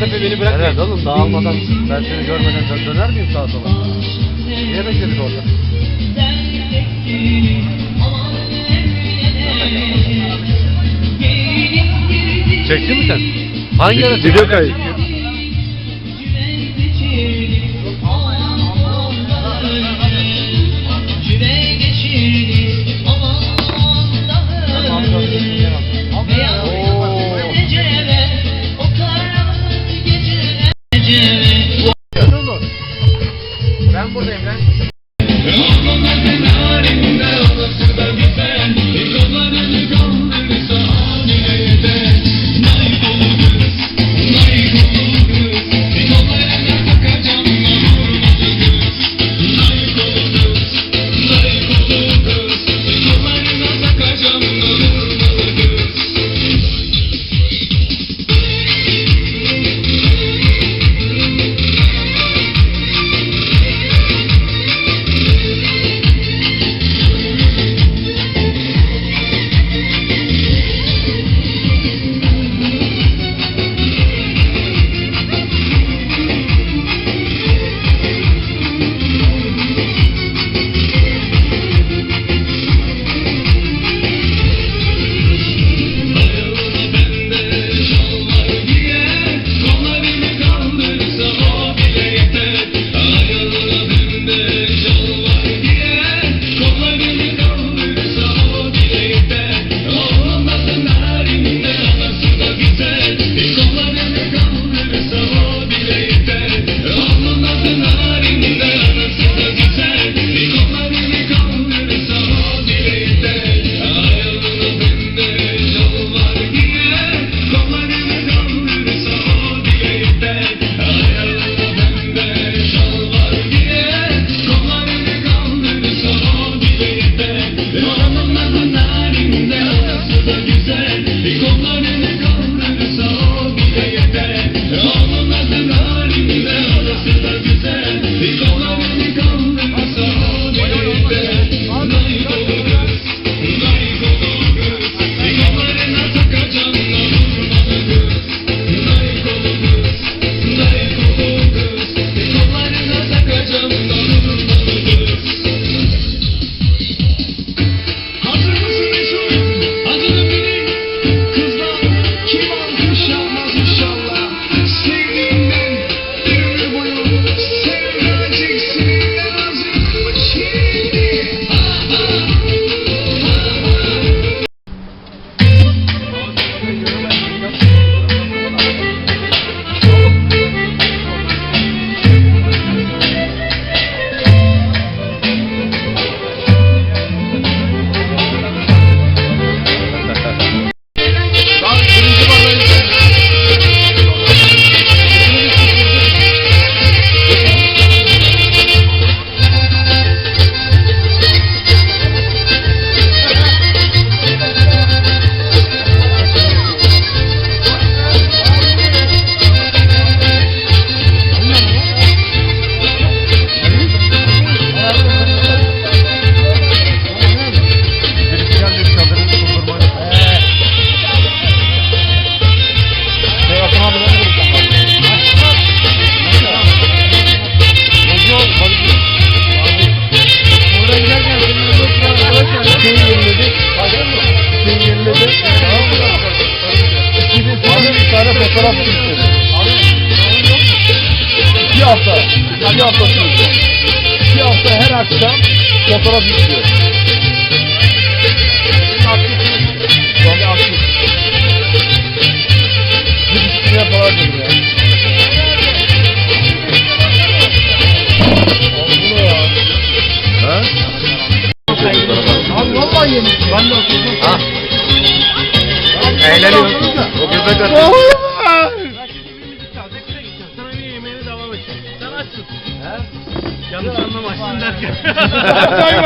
Maltepe beni bırak. Evet oğlum dağılmadan ben seni görmeden dön- döner miyim sağa sola? Niye bekledik orada? Çektin mi sen? Hangi ara Video kayıt. Fotoğraf çekti. İki hafta. İki hafta sürdü. İki hafta her akşam fotoğraf istiyor. Bir. Ben de oturdum. Ha. Eğleniyorsun. O göbek atıyor. Yanlış anlama açsın derken. Çay